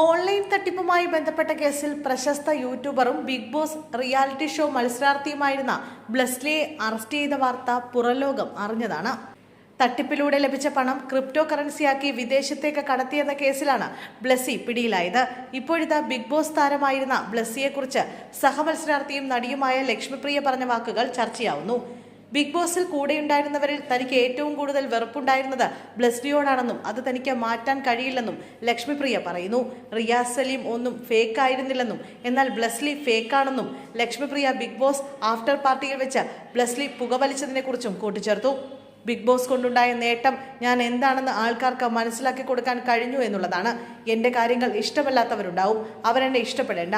Online തട്ടിപ്പുമായി ബന്ധപ്പെട്ട കേസിൽ പ്രശസ്ത യൂട്യൂബറും ബിഗ് ബോസ് റിയാലിറ്റി ഷോ മത്സരാർത്ഥിയുമായിരുന്ന ബ്ലസ്ലിയെ അറസ്റ്റ് ചെയ്ത വാർത്ത പുറലോകം അറിഞ്ഞതാണ്. തട്ടിപ്പിലൂടെ ലഭിച്ച പണം ക്രിപ്റ്റോ കറൻസിയാക്കി വിദേശത്തേക്ക് കടത്തിയെന്ന കേസിലാണ് ബ്ലസ്സി പിടിയിലായത്. ഇപ്പോഴത്തെ ബിഗ് ബോസ് താരമായിരുന്ന ബ്ലസ്സിയെക്കുറിച്ച് സഹമത്സരാർത്ഥിയും നടിയുമായ ലക്ഷ്മിപ്രിയ പറഞ്ഞ വാക്കുകൾ ചർച്ചയാവുന്നു. ബിഗ് ബോസിൽ കൂടെയുണ്ടായിരുന്നവരിൽ തനിക്ക് ഏറ്റവും കൂടുതൽ വെറുപ്പുണ്ടായിരുന്നത് ബ്ലസ്ലിയോടാണെന്നും അത് തനിക്ക് മാറ്റാൻ കഴിയില്ലെന്നും ലക്ഷ്മിപ്രിയ പറയുന്നു. റിയാസ് സലീം ഒന്നും ഫേക്ക് ആയിരുന്നില്ലെന്നും എന്നാൽ ബ്ലസ്ലി ഫേക്കാണെന്നും ലക്ഷ്മിപ്രിയ ബിഗ് ബോസ് ആഫ്റ്റർ പാർട്ടിയിൽ വെച്ച് ബ്ലസ്ലി പുകവലിച്ചതിനെക്കുറിച്ചും കൂട്ടിച്ചേർത്തു. ബിഗ് ബോസ് കൊണ്ടുണ്ടായ നേട്ടം ഞാൻ എന്താണെന്ന് ആൾക്കാർക്ക് മനസ്സിലാക്കി കൊടുക്കാൻ കഴിഞ്ഞു എന്നുള്ളതാണ്. എന്റെ കാര്യങ്ങൾ ഇഷ്ടമല്ലാത്തവരുണ്ടാവും. അവരെന്നെ ഇഷ്ടപ്പെടേണ്ട.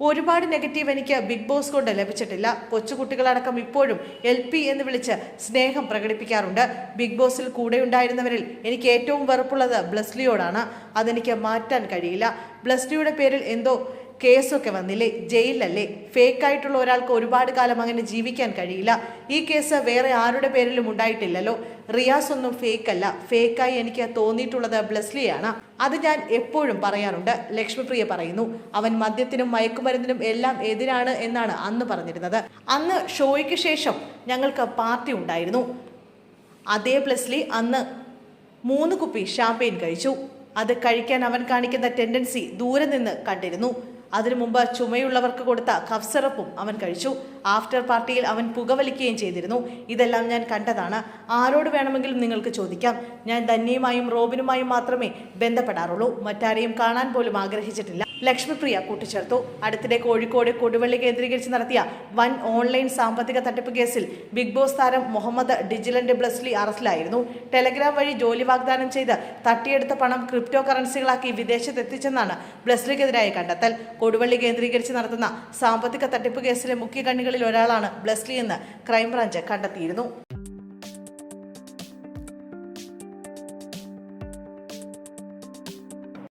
ഒരുപാട് നെഗറ്റീവ് എനിക്ക് ബിഗ് ബോസ് കൊണ്ട് ലഭിച്ചിട്ടില്ല. കൊച്ചുകുട്ടികളടക്കം ഇപ്പോഴും എൽ പി എന്ന് വിളിച്ച് സ്നേഹം പ്രകടിപ്പിക്കാറുണ്ട്. ബിഗ് ബോസിൽ കൂടെ ഉണ്ടായിരുന്നവരിൽ എനിക്ക് ഏറ്റവും വെറുപ്പുള്ളത് ബ്ലസ്ലിയോടാണ്. അതെനിക്ക് മാറ്റാൻ കഴിയില്ല. ബ്ലസ്ലിയുടെ പേരിൽ എന്തോ കേസൊക്കെ വന്നില്ലേ? ജയിലിലല്ലേ? ഫേക്കായിട്ടുള്ള ഒരാൾക്ക് ഒരുപാട് കാലം അങ്ങനെ ജീവിക്കാൻ കഴിയില്ല. ഈ കേസ് വേറെ ആരുടെ പേരിലും ഉണ്ടായിട്ടില്ലല്ലോ. റിയാസ് ഒന്നും ഫേക്ക് അല്ല ഫേക്കായി എനിക്ക് തോന്നിയിട്ടുള്ളത് ബ്ലസ്ലിയാണ്. അത് ഞാൻ എപ്പോഴും പറയാറുണ്ട്. ലക്ഷ്മിപ്രിയ പറയുന്നു അവൻ മദ്യത്തിനും മയക്കുമരുന്നിനും എല്ലാം എതിരാണ് എന്നാണ് അന്ന് പറഞ്ഞിരുന്നത്. അന്ന് ഷോയ്ക്ക് ശേഷം ഞങ്ങൾക്ക് പാർട്ടി ഉണ്ടായിരുന്നു. അതേ ബ്ലസ്ലി അന്ന് മൂന്ന് കുപ്പി ഷാമ്പെയിൻ കഴിച്ചു. അത് കഴിക്കാൻ അവൻ കാണിക്കുന്ന ടെൻഡൻസി ദൂരെ നിന്ന് കണ്ടിരുന്നു. അതിനു മുമ്പ് ചുമയുള്ളവർക്ക് കൊടുത്ത കഫ് സിറപ്പും അവൻ കഴിച്ചു. ആഫ്റ്റർ പാർട്ടിയിൽ അവൻ പുകവലിക്കുകയും ചെയ്തിരുന്നു. ഇതെല്ലാം ഞാൻ കണ്ടതാണ്. ആരോട് വേണമെങ്കിലും നിങ്ങൾക്ക് ചോദിക്കാം. ഞാൻ ധന്യയുമായും റോബിനുമായും മാത്രമേ ബന്ധപ്പെടാറുള്ളൂ. മറ്റാരെയും കാണാൻ പോലും ആഗ്രഹിച്ചിട്ടില്ല. ലക്ഷ്മിപ്രിയ കൂട്ടിച്ചേർത്തു. അടുത്തിടെ കോഴിക്കോട് കൊടുവള്ളി കേന്ദ്രീകരിച്ച് നടത്തിയ വൻ ഓൺലൈൻ സാമ്പത്തിക തട്ടിപ്പ് കേസിൽ ബിഗ് ബോസ് താരം മുഹമ്മദ് ഡിജിലൻഡ് ബ്ലസ്ലി അറസ്റ്റിലായിരുന്നു. ടെലഗ്രാം വഴി ജോലി വാഗ്ദാനം ചെയ്ത് തട്ടിയെടുത്ത പണം ക്രിപ്റ്റോ കറൻസികളാക്കി വിദേശത്തെത്തിച്ചെന്നാണ് ബ്ലസ്ലിക്കെതിരായ കണ്ടെത്തൽ. കൊടുവള്ളി കേന്ദ്രീകരിച്ച് നടത്തുന്ന സാമ്പത്തിക തട്ടിപ്പ് കേസിലെ മുഖ്യ കണ്ണികളിൽ ഒരാളാണ് ബ്ലസ്ലി എന്ന് ക്രൈംബ്രാഞ്ച് കണ്ടെത്തിയിരുന്നു.